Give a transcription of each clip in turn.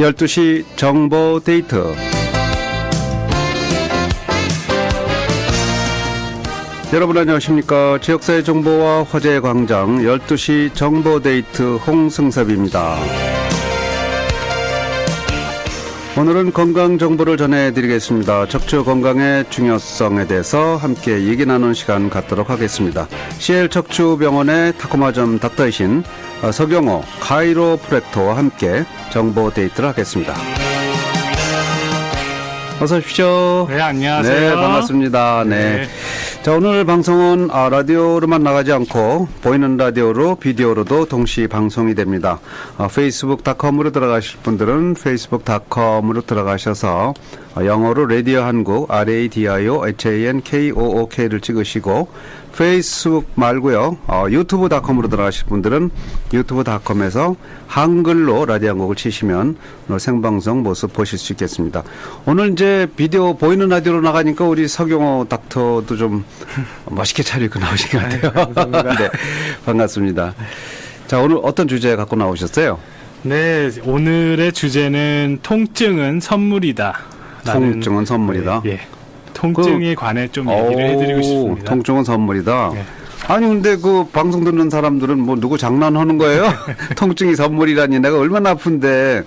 12시 정보 데이트. 여러분 안녕하십니까. 지역사회 정보와 화제의 광장 12시 정보 데이트 홍승섭입니다. 오늘은 건강 정보를 전해드리겠습니다. 척추 건강의 중요성에 대해서 함께 얘기 나눈 시간 갖도록 하겠습니다. CL 척추병원의 타코마점 닥터이신 어, 서경호 카이로프렉터와 함께 정보 데이트를 하겠습니다. 어서 오십시오. 네, 안녕하세요. 네, 반갑습니다. 네. 네. 자, 오늘 방송은 아, 라디오로만 나가지 않고 보이는 라디오로 비디오로도 동시 방송이 됩니다. 아, 페이스북닷컴으로 들어가실 분들은 페이스북닷컴으로 들어가셔서 아, 영어로 라디오 한국 R-A-D-I-O H-A-N-K-O-O-K를 찍으시고 페이스북 말고요. 어, 유튜브닷컴으로 들어가실 분들은 유튜브닷컴에서 한글로 라디오 한국을 치시면 오늘 생방송 모습 보실 수 있겠습니다. 오늘 이제 비디오 보이는 라디오로 나가니까 우리 서경호 닥터도 좀 멋있게 차리고 나오신 것 같아요. 감사합니다. 네, 반갑습니다. 자, 오늘 어떤 주제 갖고 나오셨어요? 네, 오늘의 주제는 통증은 선물이다. 통증은 선물이다. 네, 예. 통증에 관해 좀 얘기를 해드리고 오, 싶습니다. 통증은 선물이다. 네. 아니 근데 그 방송 듣는 사람들은 뭐 누구 장난하는 거예요? 통증이 선물이라니 내가 얼마나 아픈데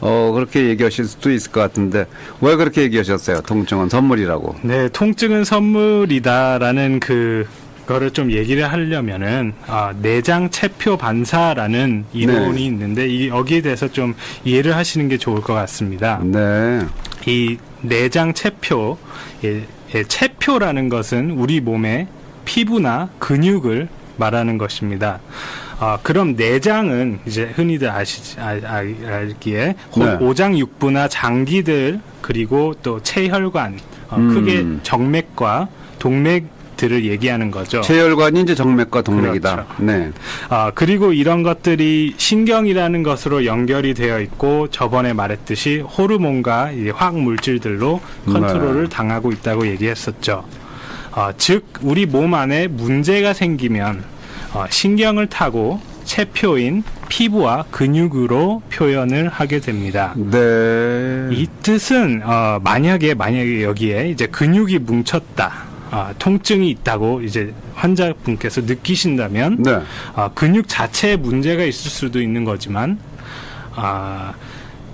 어 그렇게 얘기하실 수도 있을 것 같은데 왜 그렇게 얘기하셨어요? 통증은 선물이라고. 네, 통증은 선물이다라는 그 거를 좀 얘기를 하려면은 아, 내장 체표 반사라는 이론이 네. 있는데 이 여기에 대해서 좀 이해를 하시는 게 좋을 것 같습니다. 네. 이 내장 체표, 예, 예, 체표라는 것은 우리 몸의 피부나 근육을 말하는 것입니다. 아, 그럼 내장은 이제 흔히들 아시지, 아, 아, 알기에 호- 네. 오장육부나 장기들 그리고 또 체혈관, 어, 음. 크게 정맥과 동맥 들을 얘기하는 거죠. 체혈관이 이제 정맥과 동맥이다. 그렇죠. 네. 아, 그리고 이런 것들이 신경이라는 것으로 연결이 되어 있고 저번에 말했듯이 호르몬과 이 화학 물질들로 컨트롤을 네. 당하고 있다고 얘기했었죠. 아, 즉 우리 몸 안에 문제가 생기면 어, 신경을 타고 체표인 피부와 근육으로 표현을 하게 됩니다. 네. 이 뜻은 어, 만약에 만약에 여기에 이제 근육이 뭉쳤다, 아, 통증이 있다고 이제 환자분께서 느끼신다면 네. 아, 근육 자체에 문제가 있을 수도 있는 거지만 아,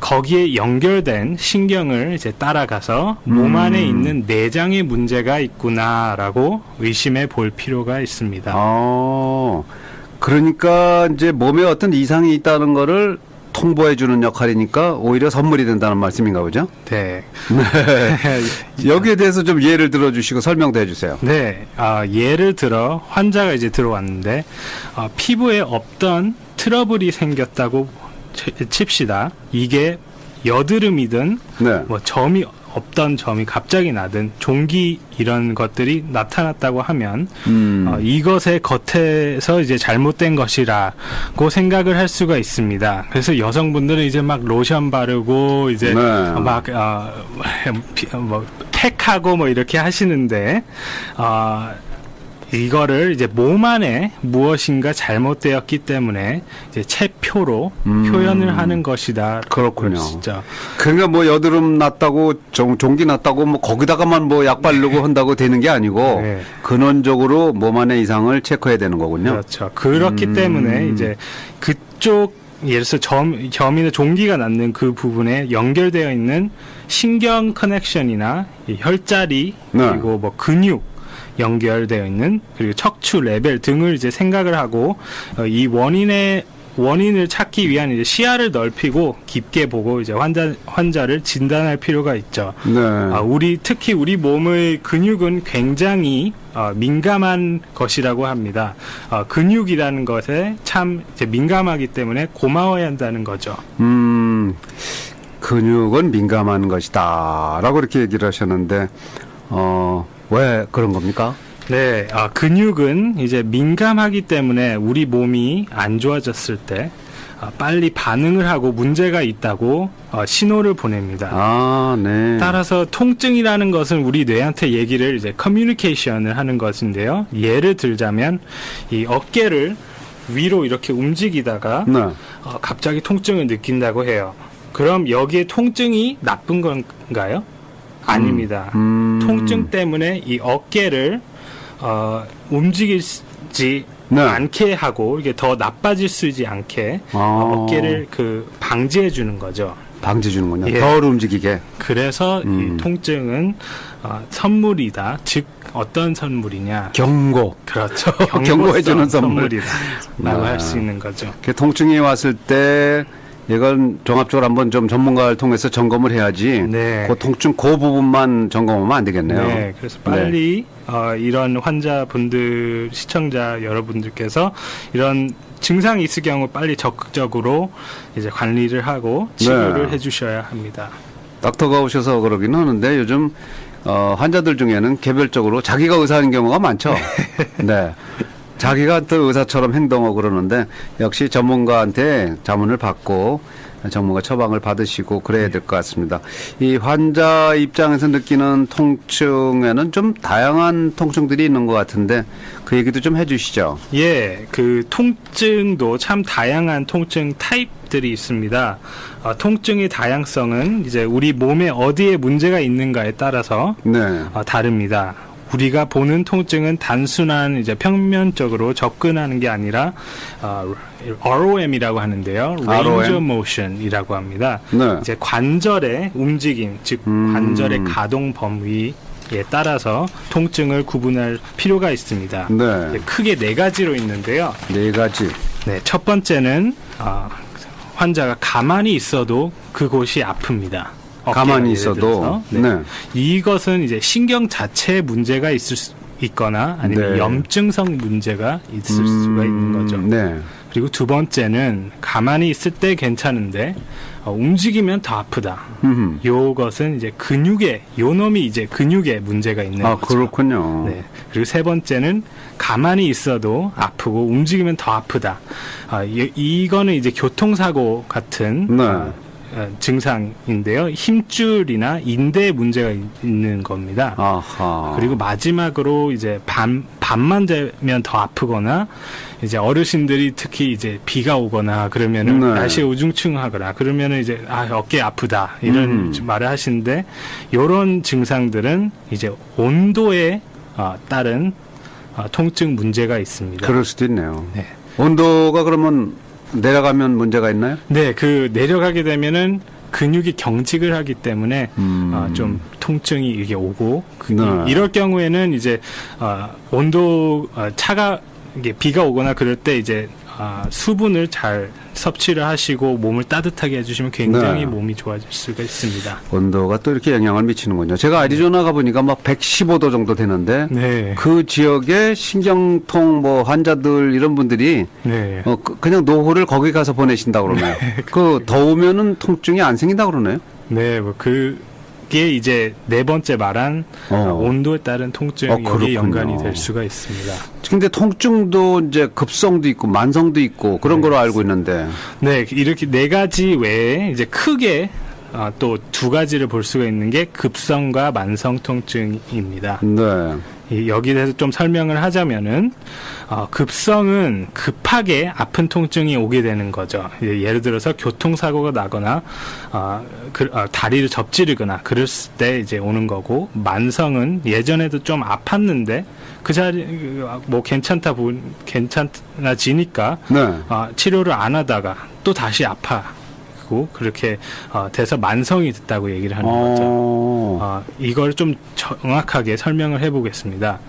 거기에 연결된 신경을 이제 따라가서 몸 음. 안에 있는 내장에 문제가 있구나라고 의심해 볼 필요가 있습니다. 어. 그러니까 이제 몸에 어떤 이상이 있다는 거를 통보해 주는 역할이니까 오히려 선물이 된다는 말씀인가 보죠? 네. 여기에 대해서 좀 예를 들어 주시고 설명도 해 주세요. 네, 아, 예를 들어 환자가 이제 들어왔는데 아, 피부에 없던 트러블이 생겼다고 치- 칩시다. 이게 여드름이든 네. 뭐 점이 없던 점이 갑자기 나든 종기 이런 것들이 나타났다고 하면 음. 어, 이것의 겉에서 이제 잘못된 것이라고 생각을 할 수가 있습니다. 그래서 여성분들은 이제 막 로션 바르고 이제 네. 막 어, 피- 뭐 팩하고 뭐 이렇게 하시는데 어, 이거를 이제 몸 안에 무엇인가 잘못되었기 때문에 이제 체표로 음. 표현을 하는 것이다. 그렇군요. 진짜. 그러니까 뭐 여드름 났다고 종, 종기 났다고 뭐 거기다가만 뭐 약 바르고 한다고 되는 게 아니고 네. 근원적으로 몸 안의 이상을 체크해야 되는 거군요. 그렇죠. 그렇기 음. 때문에 이제 그쪽 예를 들어서 점, 점이나 종기가 낳는 그 부분에 연결되어 있는 신경 커넥션이나 이 혈자리 네. 그리고 뭐 근육 연결되어 있는 그리고 척추 레벨 등을 이제 생각을 하고 어, 이 원인의 원인을 찾기 위한 이제 시야를 넓히고 깊게 보고 이제 환자 환자를 진단할 필요가 있죠. 네. 아, 우리 특히 우리 몸의 근육은 굉장히 어, 민감한 것이라고 합니다. 어, 근육이라는 것에 참 민감하기 때문에 고마워야 한다는 거죠. 음, 근육은 민감한 것이다. 라고 이렇게 얘기를 하셨는데, 어, 왜 그런 겁니까? 네, 아, 근육은 이제 민감하기 때문에 우리 몸이 안 좋아졌을 때 아, 빨리 반응을 하고 문제가 있다고 어, 신호를 보냅니다. 아, 네. 따라서 통증이라는 것은 우리 뇌한테 얘기를 이제 커뮤니케이션을 하는 것인데요. 예를 들자면 이 어깨를 위로 이렇게 움직이다가 네. 어, 갑자기 통증을 느낀다고 해요. 그럼 여기에 통증이 나쁜 건가요? 아닙니다. 음. 통증 때문에 이 어깨를 어, 움직이지 네. 않게 하고 이게 더 나빠질 수 있지 않게 아. 어, 어깨를 그 방지해 주는 거죠. 방지 주는군요. 예. 덜 움직이게. 그래서 음. 이 통증은 어, 선물이다. 즉 어떤 선물이냐? 경고. 그렇죠. 경고해 주는 선물. 선물이다라고 네. 할수 있는 거죠. 그 통증이 왔을 때 이건 종합적으로 한번 좀 전문가를 통해서 점검을 해야지. 네. 그 통증 그 부분만 점검하면 안 되겠네요. 네, 그래서 빨리 어, 이런 환자분들, 시청자 여러분들께서 이런 증상이 있을 경우 빨리 적극적으로 이제 관리를 하고 치료를 네. 해주셔야 합니다. 닥터가 오셔서 그러긴 하는데 요즘 어, 환자들 중에는 개별적으로 자기가 의사인 경우가 많죠. 네. 자기가 또 의사처럼 행동하고 그러는데 역시 전문가한테 자문을 받고 전문가 처방을 받으시고 그래야 될 것 같습니다. 이 환자 입장에서 느끼는 통증에는 좀 다양한 통증들이 있는 것 같은데 그 얘기도 좀 해주시죠. 예, 그 통증도 참 다양한 통증 타입들이 있습니다. 어, 통증의 다양성은 이제 우리 몸에 어디에 문제가 있는가에 따라서 네. 어, 다릅니다. 우리가 보는 통증은 단순한 이제 평면적으로 접근하는 게 아니라 어, ROM이라고 하는데요. Range of Motion이라고 합니다. 네. 이제 관절의 움직임, 즉 음. 관절의 가동 범위 에 따라서 통증을 구분할 필요가 있습니다. 네. 크게 네 가지로 있는데요. 네 가지. 네, 첫 번째는 어, 환자가 가만히 있어도 그곳이 아픕니다. 가만히 있어도. 네. 네. 이것은 이제 신경 자체에 문제가 있을 수 있거나 아니면 네. 염증성 문제가 있을 수가 있는 거죠. 음, 네. 그리고 두 번째는 가만히 있을 때 괜찮은데 어, 움직이면 더 아프다. 음. 요것은 이제 근육에 요놈이 이제 근육에 문제가 있는 아, 거죠. 그렇군요. 네. 그리고 세 번째는 가만히 있어도 아프고 움직이면 더 아프다. 아, 이, 이거는 이제 교통사고 같은 네. 어, 어, 증상인데요. 힘줄이나 인대에 문제가 있, 는 겁니다. 아하. 그리고 마지막으로 이제 밤 밤만 되면 더 아프거나 이제 어르신들이 특히 이제 비가 오거나 그러면은 네. 날씨가 우중충하거나 그러면은 이제 아 어깨 아프다 이런 음. 말을 하시는데 요런 증상들은 이제 온도에 어, 따른 어, 통증 문제가 있습니다. 그럴 수도 있네요. 네. 온도가 그러면 내려가면 문제가 있나요? 네, 그 내려가게 되면은 근육이 경직을 하기 때문에 음. 어, 좀 통증이 이게 오고 그, 네. 이럴 경우에는 이제 어, 온도 어, 차가 이게 비가 오거나 그럴 때 이제 아, 수분을 잘 섭취를 하시고 몸을 따뜻하게 해주시면 굉장히 네. 몸이 좋아질 수가 있습니다. 온도가 또 이렇게 영향을 미치는군요. 제가 아리조나 가보니까 막 115도 정도 되는데 네, 그 지역에 신경통 뭐 환자들 이런 분들이 네. 어, 그- 그냥 노후를 거기 가서 보내신다 그러네요. 그 더우면은 통증이 안 생긴다 그러네요. 네, 뭐 그 게 이제 네 번째 말한 어. 어, 온도에 따른 통증이 어, 그렇군요. 연관이 될 수가 있습니다. 근데 통증도 이제 급성도 있고 만성도 있고 그런 네, 걸로 알고 있는데 네, 이렇게 네 가지 외에 이제 크게 아, 또 두 가지를 볼 수가 있는 게 급성과 만성 통증입니다. 네. 이- 여기에 대해서 좀 설명을 하자면은 어, 급성은 급하게 아픈 통증이 오게 되는 거죠. 예, 예를 들어서 교통사고가 나거나 어, 그, 어, 다리를 접지르거나 그랬을 때 이제 오는 거고 만성은 예전에도 좀 아팠는데 그 자리 뭐 괜찮다 보 괜찮아지니까 네. 아, 치료를 안 하다가 또 다시 아파 고 그렇게 어, 돼서 만성이 됐다고 얘기를 하는 거죠. 어. 어, 이걸 좀 정확하게 설명을 해보겠습니다.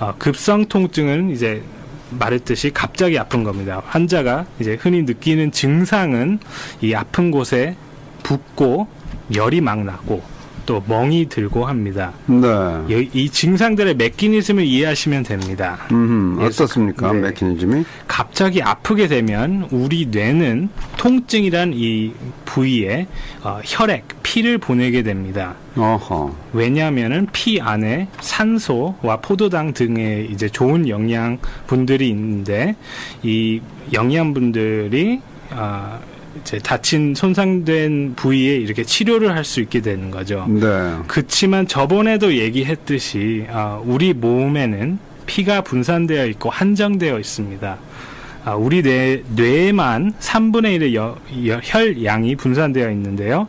어, 급성 통증은 이제 말했듯이 갑자기 아픈 겁니다. 환자가 이제 흔히 느끼는 증상은 이 아픈 곳에 붓고 열이 막 나고 또 멍이 들고 합니다. 네. 이, 이 증상들의 메커니즘을 이해하시면 됩니다. 음, 예, 어떻습니까? 네. 메커니즘이? 갑자기 아프게 되면 우리 뇌는 통증이란 이 부위에 어, 혈액, 피를 보내게 됩니다. 어허. 왜냐하면은 피 안에 산소와 포도당 등의 이제 좋은 영양분들이 있는데 이 영양분들이 아 이제 다친 손상된 부위에 이렇게 치료를 할 수 있게 되는 거죠. 네. 그렇지만 저번에도 얘기했듯이 아, 우리 몸에는 피가 분산되어 있고 한정되어 있습니다. 아, 우리 뇌, 뇌에만 3분의 1의 여, 여- 혈양이 분산되어 있는데요.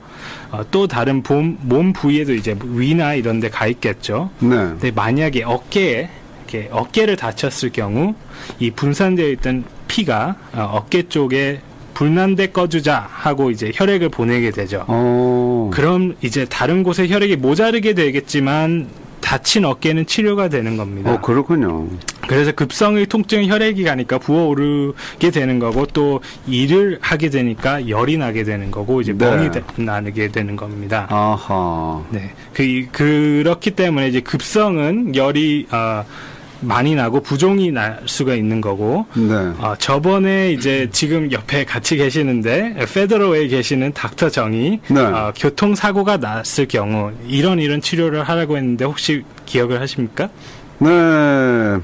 어, 또 다른 몸, 몸 부위에도 이제 위나 이런 데 가 있겠죠. 네. 근데 만약에 어깨에 이렇게 어깨를 다쳤을 경우 이 분산되어 있던 피가 어, 어깨 쪽에 불난데 꺼주자 하고 이제 혈액을 보내게 되죠. 어. 그럼 이제 다른 곳에 혈액이 모자르게 되겠지만 다친 어깨는 치료가 되는 겁니다. 어, 그렇군요. 그래서 급성의 통증 혈액이 가니까 부어오르게 되는 거고 또 일을 하게 되니까 열이 나게 되는 거고 이제 네. 멍이 되- 나게 되는 겁니다. 아하. 네. 그, 이- 그렇기 때문에 이제 급성은 열이 어, 많이 나고 부종이 날 수가 있는 거고 네. 어, 저번에 이제 지금 옆에 같이 계시는데 페더로에 계시는 닥터 정이 네. 어, 교통사고가 났을 경우 이런 이런 치료를 하라고 했는데 혹시 기억을 하십니까? 네.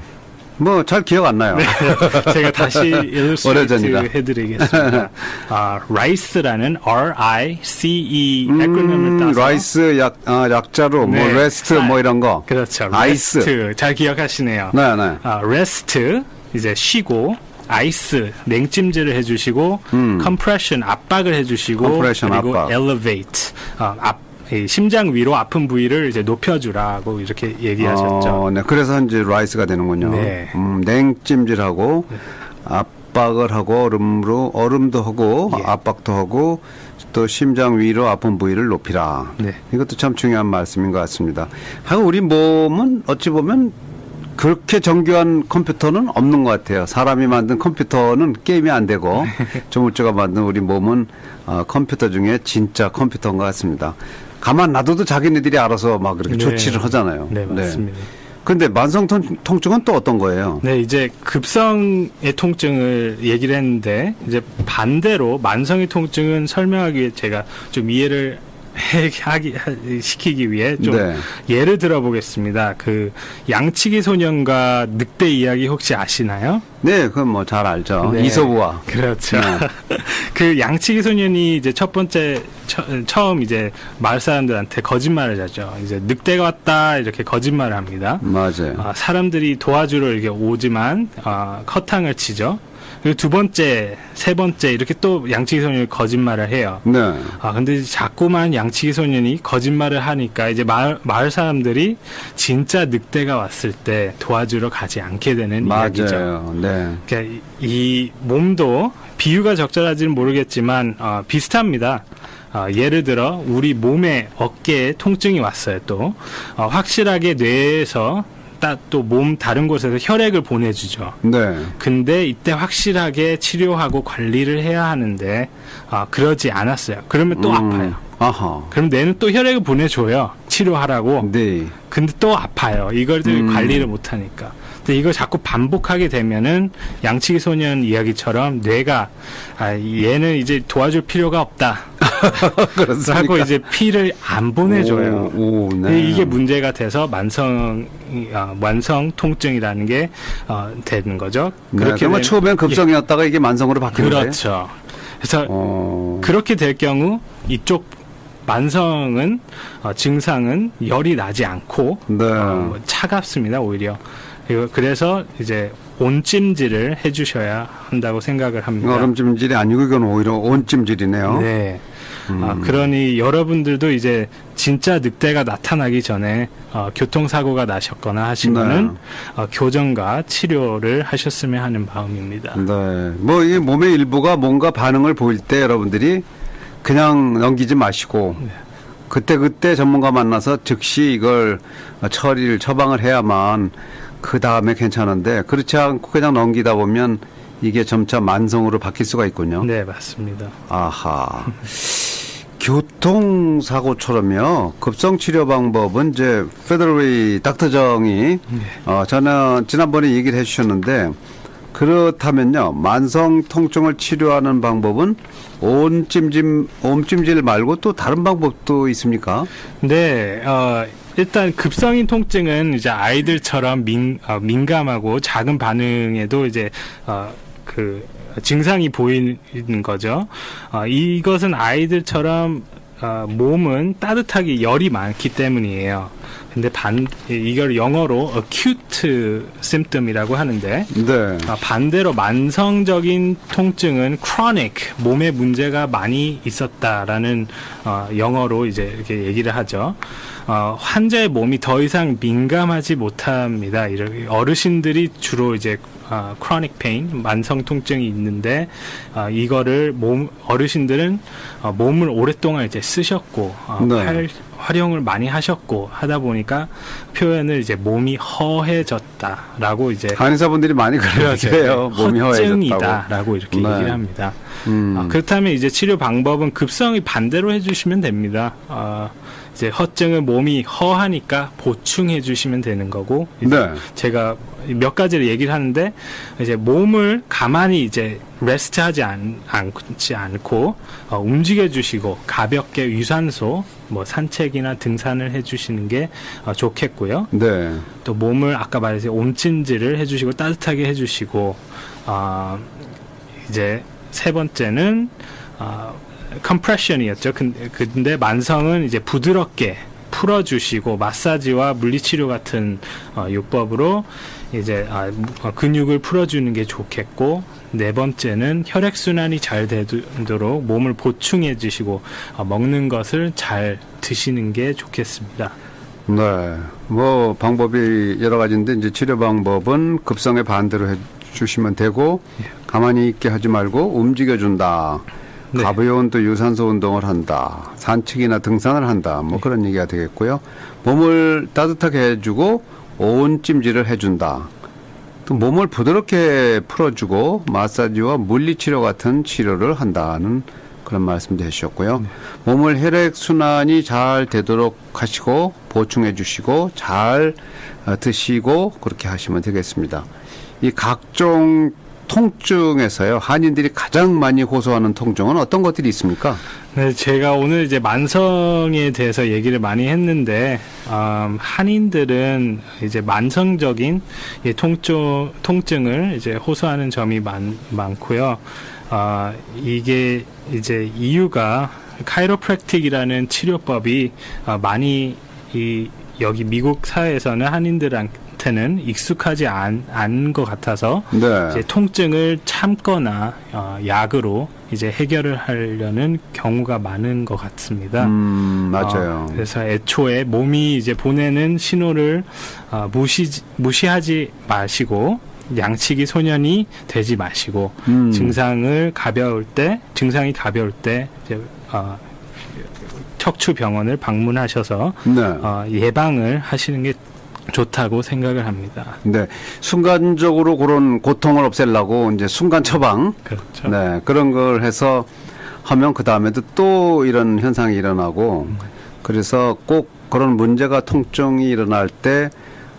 뭐, 잘 기억 안 나요. 제가 다시 오래전이라. 해드리겠습니다. 아, RICE라는 R-I-C-E 음, 에크로님을 따서 라이스 약, 아, 약자로, 뭐, 네, 레스트, 쌀. 뭐, 이런 거. 그렇죠. 아이스. REST 잘 기억하시네요. 네, 네. 아, REST 이제 쉬고 아이스 냉찜질을 해주시고 음. compression 압박을 해주시고 compression, 그리고 압박. elevate 아, 앞, 이 심장 위로 아픈 부위를 이제 높여주라고 이렇게 얘기하셨죠. 어, 네. 그래서 이제 라이스가 되는군요. 네. 음, 냉찜질하고 압박을 하고 얼음으로 얼음도 하고 예. 압박도 하고 또 심장 위로 아픈 부위를 높이라. 네. 이것도 참 중요한 말씀인 것 같습니다. 하고 우리 몸은 어찌 보면 그렇게 정교한 컴퓨터는 없는 것 같아요. 사람이 만든 컴퓨터는 게임이 안 되고 조물주가 만든 우리 몸은 어, 컴퓨터 중에 진짜 컴퓨터인 것 같습니다. 가만 놔둬도 자기네들이 알아서 막 그렇게 네. 조치를 하잖아요. 네 맞습니다. 근데 만성 통- 통증은 또 어떤 거예요? 네, 이제 급성의 통증을 얘기를 했는데 이제 반대로 만성의 통증은 설명하기 위해 제가 좀 이해를 해, 하기, 하- 시키기 위해 좀 네. 예를 들어 보겠습니다. 그 양치기 소년과 늑대 이야기 혹시 아시나요? 네, 그건 뭐 잘 알죠. 네. 이소부와. 그렇죠. 네. 그 양치기 소년이 이제 첫 번째 처, 음 이제 마을 사람들한테 거짓말을 하죠. 이제 늑대가 왔다 이렇게 거짓말을 합니다. 맞아요. 아, 사람들이 도와주러 이렇게 오지만 아, 커탕을 치죠. 그리고 두 번째, 세 번째 이렇게 또 양치기 소년이 거짓말을 해요. 네. 아 근데 자꾸만 양치기 소년이 거짓말을 하니까 이제 마을, 마을 사람들이 진짜 늑대가 왔을 때 도와주러 가지 않게 되는 이야기죠. 맞아요. 네. 그러니까 이, 이 몸도 비유가 적절하지는 모르겠지만 어, 비슷합니다. 어, 예를 들어 우리 몸에 어깨에 통증이 왔어요. 또 어, 확실하게 뇌에서 또 몸 다른 곳에서 혈액을 보내주죠. 네. 근데 이때 확실하게 치료하고 관리를 해야 하는데 아, 그러지 않았어요. 그러면 또 음, 아파요. 아하. 그럼 뇌는 또 혈액을 보내줘요. 치료하라고. 네. 근데 또 아파요. 이걸 음. 관리를 못하니까. 근데 이걸 자꾸 반복하게 되면은 양치기 소년 이야기처럼 뇌가 아, 얘는 이제 도와줄 필요가 없다. 그렇습니까? 하고 이제 피를 안 보내줘요. 오, 오, 네. 이게 문제가 돼서 만성 아, 만성 통증이라는 게 어, 되는 거죠. 네, 그러면 되면- 처음엔 급성이었다가 이게 만성으로 예, 바뀌는 거예요? 그렇죠. 그래서 어. 그렇게 될 경우 이쪽 만성은 어, 증상은 열이 나지 않고 네. 어, 뭐 차갑습니다 오히려 그래서 이제 온찜질을 해주셔야 한다고 생각을 합니다. 얼음찜질이 아니고 이건 오히려 온찜질이네요. 네. 음. 아, 그러니 여러분들도 이제 진짜 늑대가 나타나기 전에 어, 교통사고가 나셨거나 하시면은 네. 어, 교정과 치료를 하셨으면 하는 마음입니다. 네. 뭐, 이 몸의 일부가 뭔가 반응을 보일 때 여러분들이 그냥 넘기지 마시고, 네. 그때 그때 전문가 만나서 즉시 이걸 처리를, 처방을 해야만 그 다음에 괜찮은데, 그렇지 않고 그냥 넘기다 보면 이게 점차 만성으로 바뀔 수가 있군요. 네, 맞습니다. 아하. 교통사고처럼요. 급성 치료 방법은 이제 페더러웨이 닥터 정이 어, 저는 지난번에 얘기를 해주셨는데 그렇다면요. 만성 통증을 치료하는 방법은 온찜질, 온찜질 말고 또 다른 방법도 있습니까? 네, 어, 일단 급성인 통증은 이제 아이들처럼 민, 어, 민감하고 작은 반응에도 이제 어, 그 증상이 보이는 거죠. 어, 이것은 아이들처럼 어, 몸은 따뜻하게 열이 많기 때문이에요. 근데 반 이걸 영어로 acute symptom이라고 하는데 네. 아, 반대로 만성적인 통증은 chronic 몸에 문제가 많이 있었다라는 어, 영어로 이제 이렇게 얘기를 하죠. 어, 환자의 몸이 더 이상 민감하지 못합니다. 이렇게 어르신들이 주로 이제 어, chronic pain 만성 통증이 있는데 어, 이거를 몸 어르신들은 어, 몸을 오랫동안 이제 쓰셨고 어, 네. 활, 활용을 많이 하셨고 하다 보니까 표현을 이제 몸이 허해졌다라고 이제 한의사분들이 많이. 그래요. 몸이 허해졌다고. 이렇게 네. 얘기를 합니다. 음. 아, 그렇다면 이제 치료 방법은 급성이 반대로 해주시면 됩니다. 아, 이제 허증은 몸이 허하니까 보충해 주시면 되는 거고 네. 제가 몇 가지를 얘기를 하는데 이제 몸을 가만히 이제 레스트하지 않, 않지 않고 어, 움직여 주시고 가볍게 유산소 뭐 산책이나 등산을 해 주시는 게 어, 좋겠고요. 네. 또 몸을 아까 말했듯이 온찜질을 해주시고 따뜻하게 해주시고 아 이제 세 번째는 아 컴프레션이었죠. 근데, 근데 만성은 이제 부드럽게 풀어주시고 마사지와 물리치료 같은 어, 요법으로 이제 아, 무- 어, 근육을 풀어주는 게 좋겠고 네 번째는 혈액 순환이 잘 되도록 몸을 보충해 주시고 어, 먹는 것을 잘 드시는 게 좋겠습니다. 네. 뭐 방법이 여러 가지인데 이제 치료 방법은 급성에 반대로 해 주시면 되고 가만히 있게 하지 말고 움직여 준다. 네. 가벼운 또 유산소 운동을 한다. 산책이나 등산을 한다. 뭐 그런 얘기가 되겠고요. 몸을 따뜻하게 해주고 온 찜질을 해준다. 또 몸을 부드럽게 풀어주고 마사지와 물리치료 같은 치료를 한다는 그런 말씀도 해주셨고요. 몸을 혈액 순환이 잘 되도록 하시고 보충해 주시고 잘 어, 드시고 그렇게 하시면 되겠습니다. 이 각종 통증에서요 한인들이 가장 많이 호소하는 통증은 어떤 것들이 있습니까? 네, 제가 오늘 이제 만성에 대해서 얘기를 많이 했는데 음, 한인들은 이제 만성적인 이 통증 통증을 이제 호소하는 점이 많, 많고요. 아 이게 이제 이유가 카이로프랙틱이라는 치료법이 아, 많이 이 여기 미국 사회에서는 한인들한테 는 익숙하지 않, 않은 것 같아서 네. 이제 통증을 참거나 어, 약으로 이제 해결을 하려는 경우가 많은 것 같습니다. 음, 맞아요. 어, 그래서 애초에 몸이 이제 보내는 신호를 어, 무시 무시하지 마시고 양치기 소년이 되지 마시고 음. 증상을 가벼울 때 증상이 가벼울 때 이제 어, 척추 병원을 방문하셔서 네. 어, 예방을 하시는 게 좋다고 생각을 합니다. 네. 순간적으로 그런 고통을 없애려고 이제 순간 처방. 그렇죠. 네. 그런 걸 해서 하면 그 다음에도 또 이런 현상이 일어나고 그래서 꼭 그런 문제가 통증이 일어날 때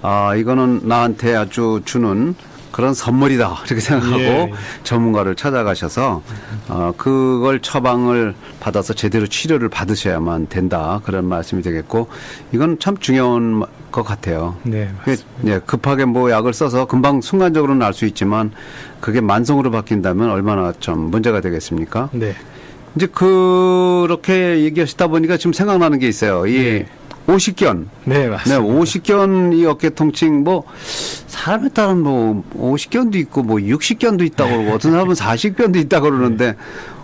아, 이거는 나한테 아주 주는 그런 선물이다. 이렇게 생각하고 예. 전문가를 찾아가셔서 어, 그걸 처방을 받아서 제대로 치료를 받으셔야만 된다. 그런 말씀이 되겠고 이건 참 중요한 것 같아요. 네, 그게, 예, 급하게 뭐 약을 써서 금방 순간적으로는 날수 있지만 그게 만성으로 바뀐다면 얼마나 좀 문제가 되겠습니까? 네. 이제 그렇게 얘기하시다 보니까 지금 생각나는 게 있어요. 이 네. 오십견. 네, 네, 맞습니다. 오십견 이 어깨 통증 뭐 사람에 따른 뭐 오십견도 있고 뭐 육십견도 있다고 그러고 어떤 사람은 사십견도 있다고 그러는데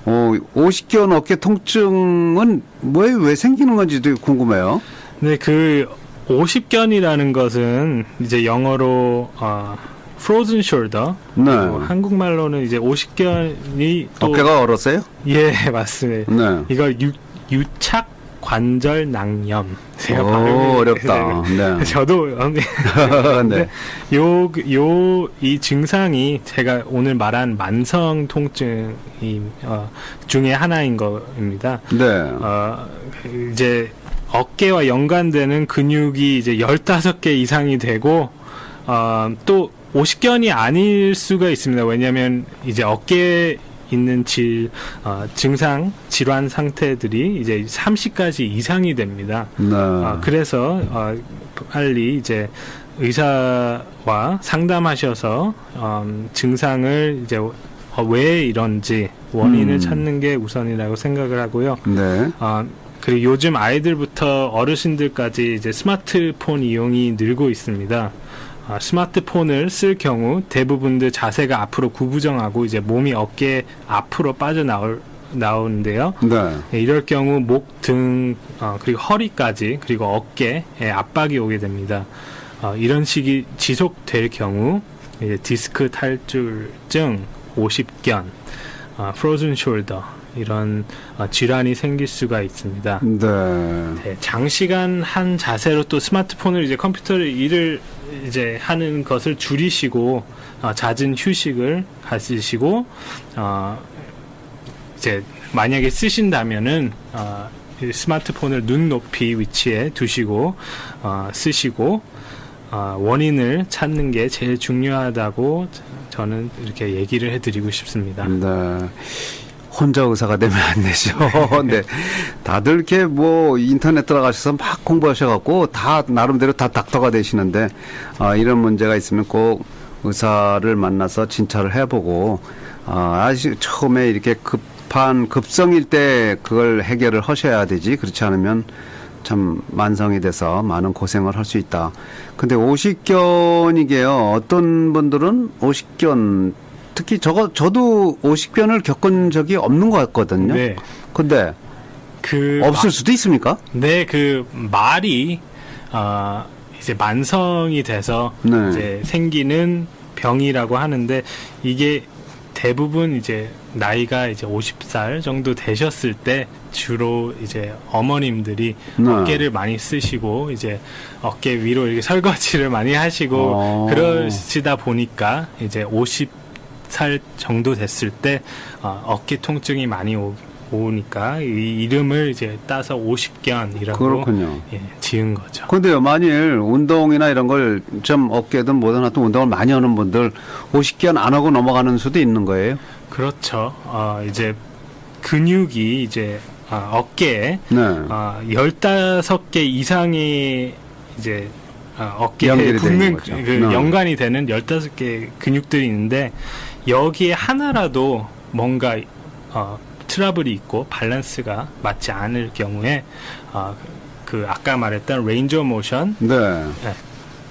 어 오십견 어깨 통증은 왜왜 생기는 건지도 궁금해요. 네, 그 50견이라는 것은 이제 영어로 어, frozen shoulder. 네. 그리고 한국말로는 이제 50견이 또 어깨가 얼었어요? 예, 맞습니다. 네. 이걸 유, 유착 관절 낭염. 제가 오, 어렵다. 네. 저도 네. 요, 요, 이 증상이 제가 오늘 말한 만성 통증이, 어, 중에 하나인 겁니다. 네. 어, 이제 어깨와 연관되는 근육이 이제 15개 이상이 되고, 어, 또 50견이 아닐 수가 있습니다. 왜냐하면 이제 어깨에 있는 질, 어, 증상, 질환 상태들이 이제 30가지 이상이 됩니다. 네. 아, 그래서 어, 빨리 이제 의사와 상담하셔서 음, 증상을 이제 어, 왜 이런지 원인을 음. 찾는 게 우선이라고 생각을 하고요. 네. 어, 그리고 요즘 아이들부터 어르신들까지 이제 스마트폰 이용이 늘고 있습니다. 아, 스마트폰을 쓸 경우 대부분들 자세가 앞으로 구부정하고 이제 몸이 어깨 앞으로 빠져 나올 나오는데요. 네. 예, 이럴 경우 목, 등, 어, 그리고 허리까지 그리고 어깨에 압박이 오게 됩니다. 어, 이런 식이 지속될 경우 이제 디스크 탈출증, 오십견, 어, 프로즌 숄더 이런 어, 질환이 생길 수가 있습니다. 네. 네, 장시간 한 자세로 또 스마트폰을 이제 컴퓨터를 일을 이제 하는 것을 줄이시고 어, 잦은 휴식을 가지시고 어, 이제 만약에 쓰신다면은 어, 이 스마트폰을 눈 높이 위치에 두시고 어, 쓰시고 어, 원인을 찾는 게 제일 중요하다고 저는 이렇게 얘기를 해드리고 싶습니다. 네. 혼자 의사가 되면 안 되죠. 네. 다들 이렇게 뭐 인터넷 들어가셔서 막 공부하셔갖고 다 나름대로 다 닥터가 되시는데 아, 이런 문제가 있으면 꼭 의사를 만나서 진찰을 해보고 아, 아직 처음에 이렇게 급한 급성일 때 그걸 해결을 하셔야 되지 그렇지 않으면 참 만성이 돼서 많은 고생을 할 수 있다. 근데 오십견이게요. 어떤 분들은 오십견 특히 저거 저도 오십견을 겪은 적이 없는 것 같거든요. 네, 근데 그 없을 수도 있습니까? 네, 그 말이 아 이제 만성이 돼서 네. 이제 생기는 병이라고 하는데 이게 대부분 이제 나이가 이제 50살 정도 되셨을 때 주로 이제 어머님들이 네. 어깨를 많이 쓰시고 이제 어깨 위로 이렇게 설거지를 많이 하시고 어. 그러시다 보니까 이제 50 살 정도 됐을 때 어, 어깨 통증이 많이 오, 오니까 이 이름을 이제 따서 50견이라고 그렇군요. 예, 지은 거죠. 근데요, 만일 운동이나 이런 걸 좀 어깨든 뭐든 하여튼 운동을 많이 하는 분들 오십견 안 하고 넘어가는 수도 있는 거예요. 그렇죠. 어, 이제 근육이 이제 아, 어깨에 네. 아, 15개 이상의 이제 아, 어깨에 연결이 되는 붙는. 그 네. 연관이 되는 15개 근육들이 있는데 여기에 하나라도 뭔가 어, 트러블이 있고 밸런스가 맞지 않을 경우에 어, 그 아까 말했던 레인저 모션 네.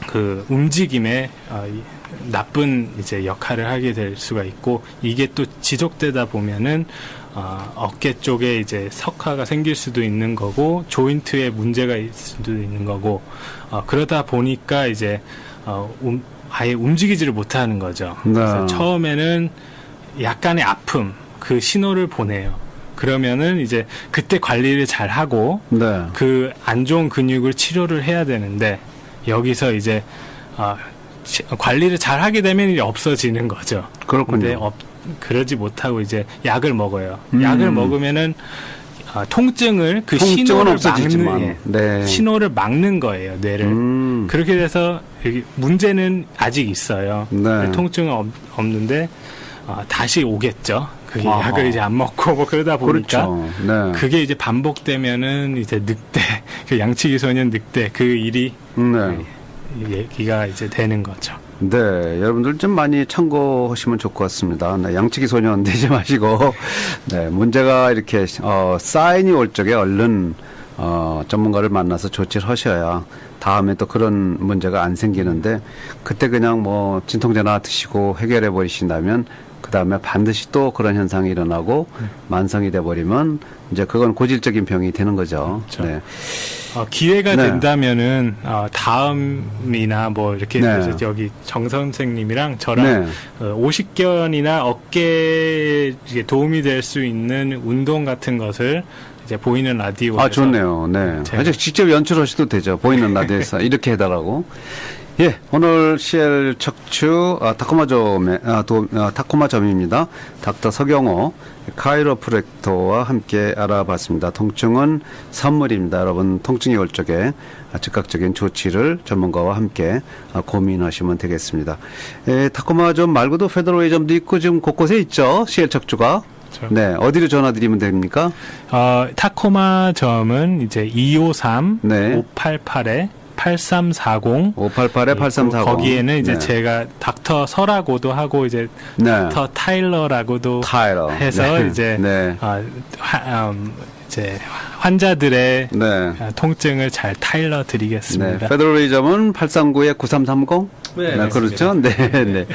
그 움직임에 어, 이- 나쁜 이제 역할을 하게 될 수가 있고 이게 또 지속되다 보면은 어, 어깨 쪽에 이제 석화가 생길 수도 있는 거고 조인트에 문제가 있을 수도 있는 거고 어, 그러다 보니까 이제 어, 움- 아예 움직이지를 못하는 거죠. 네. 그래서 처음에는 약간의 아픔 그 신호를 보내요. 그러면은 이제 그때 관리를 잘 하고 네. 그 안 좋은 근육을 치료를 해야 되는데 여기서 이제 아, 치- 관리를 잘 하게 되면 이제 없어지는 거죠. 그렇군요. 근데 없, 그러지 못하고 이제 약을 먹어요. 음. 약을 먹으면은 아, 통증을 그 신호를 없어지지만. 막는 예, 네. 신호를 막는 거예요. 뇌를. 음. 그렇게 돼서 여기 문제는 아직 있어요. 네. 통증은 없, 없는데 아, 다시 오겠죠. 그게 아하. 약을 이제 안 먹고 뭐 그러다 보니까 그렇죠. 네. 그게 이제 반복되면은 이제 늑대, 그 양치기 소년 늑대 그 일이 네. 얘기가 이제 되는 거죠. 네, 여러분들 좀 많이 참고하시면 좋을 것 같습니다. 네, 양치기 소년 되지 마시고, 네, 문제가 이렇게, 어, 사인이 올 적에 얼른, 어, 전문가를 만나서 조치를 하셔야 다음에 또 그런 문제가 안 생기는데, 그때 그냥 뭐, 진통제나 드시고 해결해 버리신다면, 그 다음에 반드시 또 그런 현상이 일어나고, 만성이 돼 버리면, 이제 그건 고질적인 병이 되는 거죠. 그렇죠. 네. 어, 기회가 네. 된다면은 어, 다음이나 뭐 이렇게 네. 그래서 여기 정 선생님이랑 저랑 네. 어, 오십견이나 어깨에 도움이 될 수 있는 운동 같은 것을 이제 보이는 라디오에서 아, 좋네요. 네. 아직 직접 연출하셔도 되죠. 보이는 라디오에서 이렇게 해달라고. 예, 오늘 CL 척추 아, 타코마점의 아, 도, 아, 타코마점입니다. 닥터 서경호 카이로프렉터와 함께 알아봤습니다. 통증은 선물입니다. 여러분 통증이 올 적에 아, 즉각적인 조치를 전문가와 함께 아, 고민하시면 되겠습니다. 예, 타코마점 말고도 페더로웨이점도 있고 지금 곳곳에 있죠. CL 척추가. 그렇죠. 네, 어디로 전화 드리면 됩니까? 어, 타코마점은 이제 253 네. 588에 8340 588에 8340. 거기에는 이제 네. 제가 닥터 서라고도 하고 이제 네. 닥터 타일러라고도 타일러. 해서 네. 이제 네. 아, 화- 음, 이제 환자들의 네. 아, 통증을 잘 타일러 네. 드리겠습니다. 페더럴리즘은 839에 9330? 네, 그렇죠. 네, 네.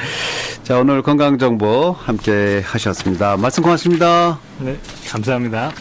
자, 오늘 건강 정보 함께 하셨습니다. 말씀 고맙습니다. 네, 감사합니다.